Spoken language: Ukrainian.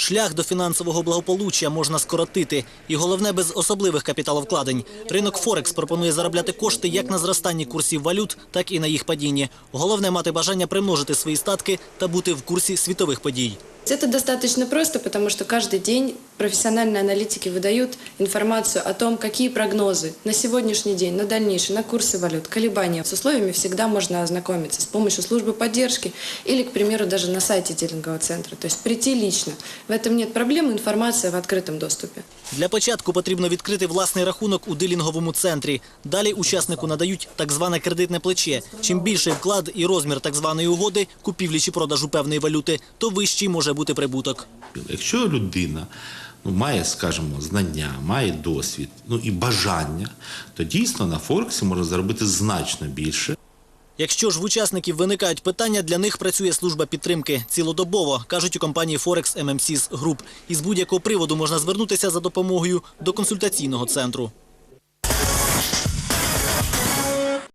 Шлях до фінансового благополуччя можна скоротити. І головне, без особливих капіталовкладень. Ринок Форекс пропонує заробляти кошти як на зростанні курсів валют, так і на їх падінні. Головне мати бажання примножити свої статки та бути в курсі світових подій Это достаточно просто, потому что каждый день профессиональные аналитики выдают информацию о том, какие прогнозы на сегодняшний день, на дальнейший, на курсы валют, колебания. С условиями всегда можно ознакомиться с помощью службы поддержки или, к примеру, даже на сайте дилингового центра. То есть прийти лично. В этом нет проблем, информация в открытом доступе. Для початку потрібно відкрити власний рахунок у дилінговому центрі. Далі учаснику надають так зване кредитне плече. Чим більший вклад і розмір так званої угоди, купівлі чи продажу певної валюти, то вищий може бути прибуток. Якщо людина ну, має, скажімо, знання, має досвід, ну і бажання, то дійсно на Форексі можна заробити значно більше. Якщо ж в учасників виникають питання, для них працює служба підтримки цілодобово, кажуть у компанії Forex MMCs Group. Із будь-якого приводу можна звернутися за допомогою до консультаційного центру.